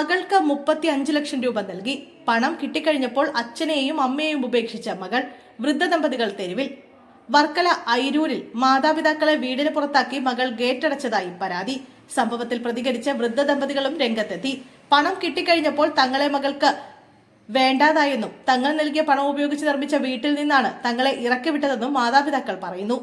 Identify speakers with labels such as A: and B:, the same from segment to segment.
A: മകൾക്ക് മുപ്പത്തി അഞ്ച് ലക്ഷം രൂപ നൽകി. പണം കിട്ടിക്കഴിഞ്ഞപ്പോൾ അച്ഛനെയും അമ്മയെയും ഉപേക്ഷിച്ച മകൾ വൃദ്ധ ദമ്പതികൾ തെരുവിൽ. വർക്കല ഐരൂരിൽ മാതാപിതാക്കളെ വീടിന് പുറത്താക്കി മകൾ ഗേറ്റടച്ചതായി പരാതി. സംഭവത്തിൽ പ്രതികരിച്ച വൃദ്ധ ദമ്പതികളും രംഗത്തെത്തി. പണം കിട്ടിക്കഴിഞ്ഞപ്പോൾ തങ്ങളെ മകൾക്ക് വേണ്ടാതായെന്നും തങ്ങൾ നൽകിയ പണം ഉപയോഗിച്ച് നിർമ്മിച്ച വീട്ടിൽ നിന്നാണ് തങ്ങളെ ഇറക്കിവിട്ടതെന്നും മാതാപിതാക്കൾ പറയുന്നു.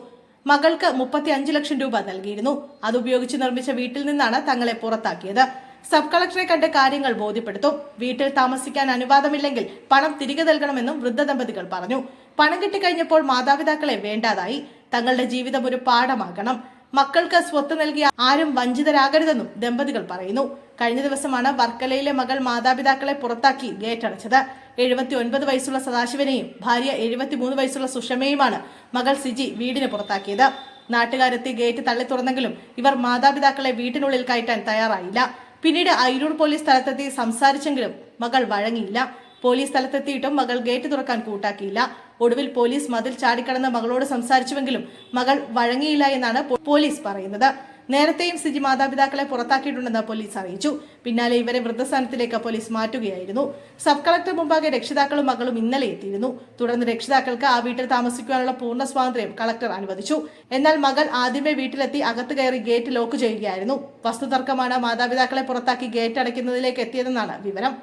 A: മകൾക്ക് മുപ്പത്തി അഞ്ച് ലക്ഷം രൂപ നൽകിയിരുന്നു. അതുപയോഗിച്ച് നിർമ്മിച്ച വീട്ടിൽ നിന്നാണ് തങ്ങളെ പുറത്താക്കിയത്. സബ് കളക്ടറെ കണ്ട് കാര്യങ്ങൾ ബോധ്യപ്പെടുത്തും. വീട്ടിൽ താമസിക്കാൻ അനുവാദമില്ലെങ്കിൽ പണം തിരികെ നൽകണമെന്നും വൃദ്ധ ദമ്പതികൾ പറഞ്ഞു. പണം കിട്ടിക്കഴിഞ്ഞപ്പോൾ മാതാപിതാക്കളെ വേണ്ടാതായി. തങ്ങളുടെ ജീവിതം ഒരു പാഠമാകണം. മക്കൾക്ക് സ്വത്ത് നൽകിയ ആരും വഞ്ചിതരാകരുതെന്നും ദമ്പതികൾ പറയുന്നു. കഴിഞ്ഞ ദിവസമാണ് വർക്കലയിലെ മകൾ മാതാപിതാക്കളെ പുറത്താക്കി ഗേറ്റ് അടച്ചത് എഴുപത്തി ഒൻപത് വയസ്സുള്ള സദാശിവനെയും ഭാര്യ എഴുപത്തിമൂന്ന് വയസ്സുള്ള സുഷമയുമാണ് മകൾ സിജി വീടിന് പുറത്താക്കിയത്. നാട്ടുകാരെത്തി ഗേറ്റ് തള്ളി തുറന്നെങ്കിലും ഇവർ മാതാപിതാക്കളെ വീട്ടിനുള്ളിൽ കയറ്റാൻ തയ്യാറായില്ല. പിന്നീട് അയിരൂർ പോലീസ് സ്ഥലത്തെത്തി സംസാരിച്ചെങ്കിലും മകൾ വഴങ്ങിയില്ല. പോലീസ് സ്ഥലത്തെത്തിയിട്ടും മകൾ ഗേറ്റ് തുറക്കാൻ കൂട്ടാക്കിയില്ല. ഒടുവിൽ പോലീസ് മതിൽ ചാടിക്കടന്ന് മകളോട് സംസാരിച്ചുവെങ്കിലും മകൾ വഴങ്ങിയില്ല എന്നാണ് പോലീസ് പറയുന്നത്. നേരത്തെയും സിജി മാതാപിതാക്കളെ പുറത്താക്കിയിട്ടുണ്ടെന്ന് പോലീസ് അറിയിച്ചു. പിന്നാലെ ഇവരെ വൃദ്ധസ്ഥാനത്തിലേക്ക് പോലീസ് മാറ്റുകയായിരുന്നു. സബ് കളക്ടർ മുമ്പാകെ രക്ഷിതാക്കളും മകളും ഇന്നലെ എത്തിയിരുന്നു. തുടർന്ന് രക്ഷിതാക്കൾക്ക് ആ വീട്ടിൽ താമസിക്കാനുള്ള പൂർണ സ്വാതന്ത്ര്യം കളക്ടർ അനുവദിച്ചു. എന്നാൽ മകൾ ആദ്യമേ വീട്ടിലെത്തി അകത്ത് കയറി ഗേറ്റ് ലോക്ക് ചെയ്യുകയായിരുന്നു. വസ്തുതർക്കമാണ് മാതാപിതാക്കളെ പുറത്താക്കി ഗേറ്റ് അടയ്ക്കുന്നതിലേക്ക് എത്തിയതെന്നാണ് വിവരം.